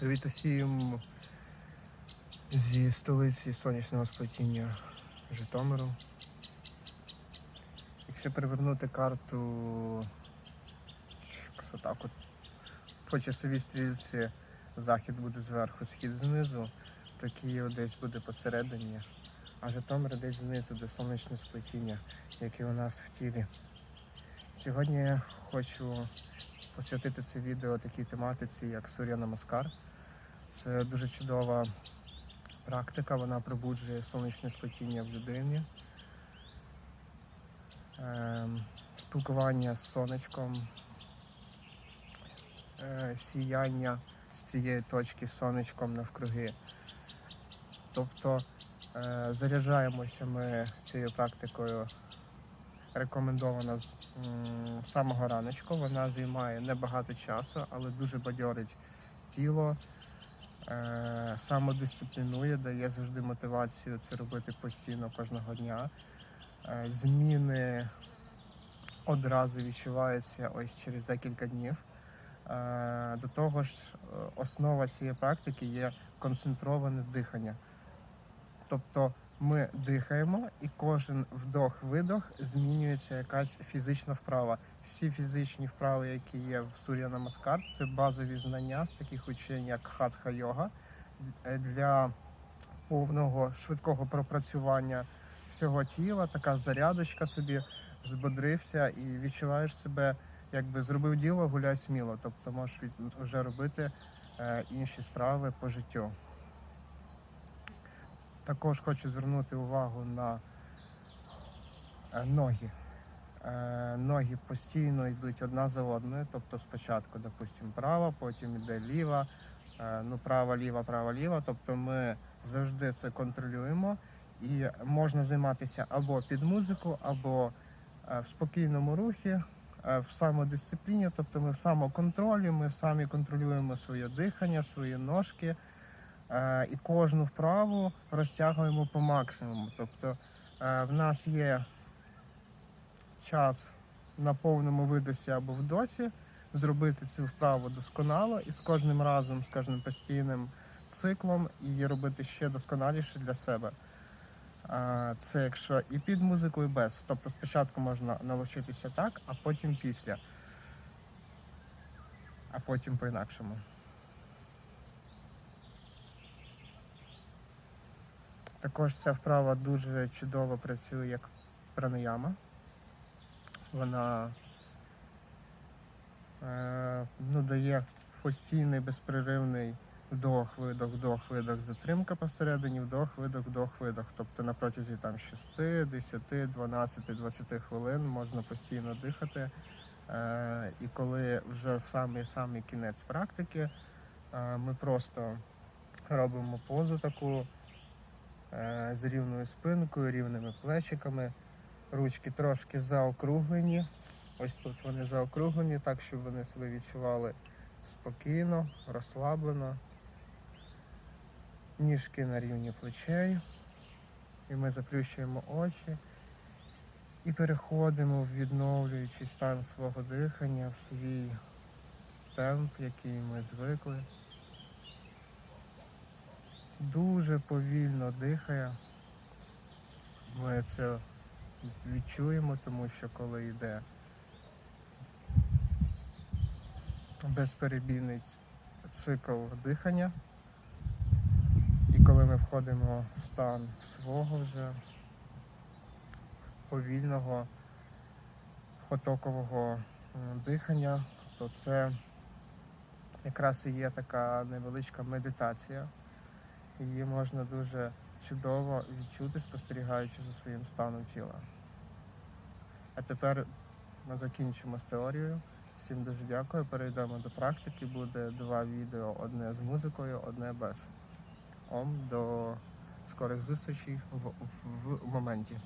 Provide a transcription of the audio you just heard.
Привіт усім зі столиці сонячного сплетіння Житомиру. Якщо перевернути карту отак от по часовій стрілці захід буде зверху, схід знизу, то Київ десь буде посередині, а Житомир десь знизу, де сонячне сплетіння, яке у нас в тілі. Сьогодні я хочу посвятити це відео такій тематиці, як Сурya Намаскар. Це дуже чудова практика, вона пробуджує сонячне сплетіння в людині. Ем, Спілкування з сонечком, е, сіяння з цієї точки сонечком навкруги. Тобто е, заряджаємося ми цією практикою рекомендована з самого раночку. Вона займає небагато часу, але дуже бадьорить тіло, самодисциплінує, дає завжди мотивацію це робити постійно кожного дня. Е, зміни одразу відчуваються ось через декілька днів. Е, до того ж, е, основа цієї практики є концентроване дихання. Тобто ми дихаємо, і кожен вдох-видох змінюється якась фізична вправа. Всі фізичні вправи, які є в Сурya Намаскар, це базові знання з таких учень, як хатха йога Е, для повного швидкого пропрацювання всього тіла. Така зарядочка собі збодрився і відчуваєш себе, якби зробив діло, гуляй сміло. Тобто можеш від, вже робити е, інші справи по життю. Також хочу звернути увагу на е, ноги. Е, Ноги постійно йдуть одна за одною, тобто спочатку, допустимо, права, потім йде ліва, е, ну права, ліва, права, ліва. Тобто ми завжди це контролюємо і можна займатися або під музику, або в спокійному рухі, в самодисципліні, тобто ми в самоконтролі, ми самі контролюємо своє дихання, свої ножки. Е, і кожну вправу розтягуємо по максимуму. Тобто е, в нас є час на повному видосі або в досі зробити цю вправу досконало і з кожним разом, з кожним постійним циклом її робити ще досконаліше для себе. Е, Це якщо і під музику, і без. Тобто спочатку можна навчитися так, а потім після, а потім по-інакшому. Також ця вправа дуже чудово працює як пранаяма. Вона е, ну, дає постійний безперервний вдох, видох, вдох, видох, затримка посередині, вдох, видох, вдох, видох. Тобто на протязі там 6, 10, 12, 20 хвилин можна постійно дихати. Е, і коли вже самий самий кінець практики, е, ми просто робимо позу таку з рівною спинкою, рівними плечиками. Ручки трошки заокруглені. Ось тут вони заокруглені, так, щоб вони себе відчували спокійно, розслаблено. Ніжки на рівні плечей. І ми заплющуємо очі і переходимо в відновлюючий стан свого дихання в свій темп, який ми звикли. Дуже повільно дихає. Ми це відчуємо, тому що коли йде безперебійний цикл дихання, і коли ми входимо в стан свого вже повільного потокового дихання, то це якраз і є така невеличка медитація. Її можна дуже чудово відчути, спостерігаючи за своїм станом тіла. А тепер ми закінчимо з теорією. Всім дуже дякую. Перейдемо до практики. Буде два відео: одне з музикою, одне без. Ом до скорих зустрічей в, в, в моменті.